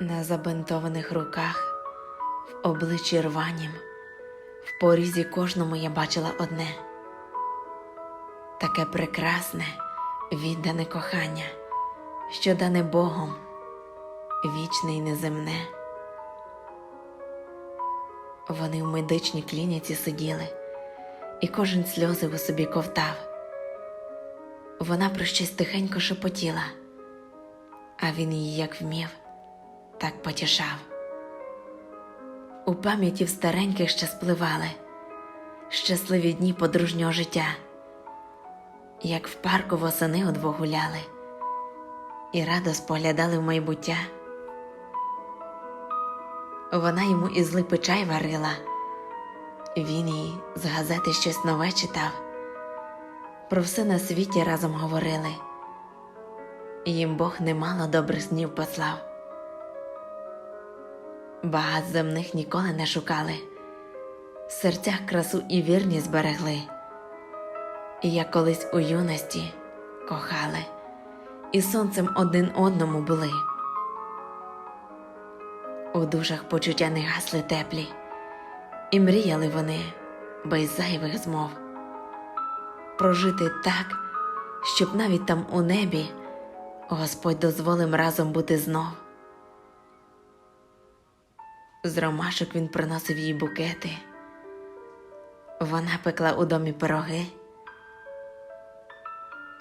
на забинтованих руках, в обличчі рванім, в порізі кожному я бачила одне таке прекрасне, віддане кохання, що дане Богом, вічне й неземне. Вони в медичній клініці сиділи, і кожен сльози у собі ковтав. Вона про щось тихенько шепотіла, а він її як вмів, так потішав. У пам'яті в стареньких ще спливали щасливі дні подружнього життя, як в парку восени удвох гуляли і радо споглядали в майбуття. Вона йому із липи чай варила, він їй з газети щось нове читав. Про все на світі разом говорили, їм Бог немало добрих снів послав. Багат земних ніколи не шукали, в серцях красу і вірність зберегли, і як колись у юності кохали, і сонцем один одному були. У душах почуття не гасли теплі, і мріяли вони без зайвих змов. Прожити так, щоб навіть там у небі Господь дозволив разом бути знов. З ромашок він приносив їй букети, вона пекла у домі пироги.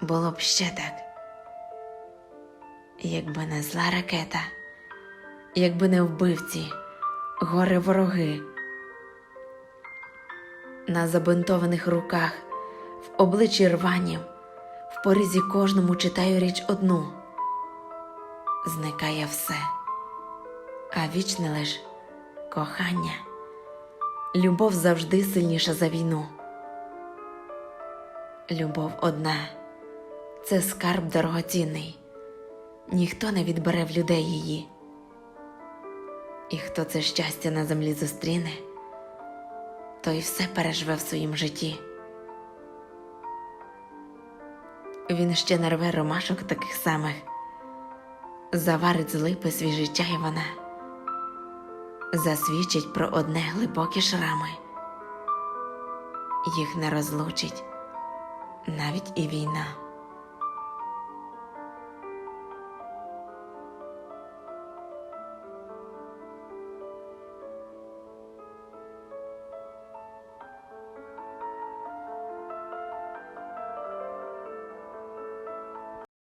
Було б ще так, якби не зла ракета, якби не вбивці, горе вороги. На забинтованих руках, в обличчі рванім, в порізі кожному читаю річ одну. Зникає все, а вічне лиш кохання, любов завжди сильніша за війну. Любов одна це скарб дорогоцінний, ніхто не відбере в людей її. І хто це щастя на землі зустріне, той все переживе в своїм житті. Він ще нарве ромашок таких самих, заварить з липи свіжий чай вона, засвідчить про одне глибокі шрами, їх не розлучить навіть і війна.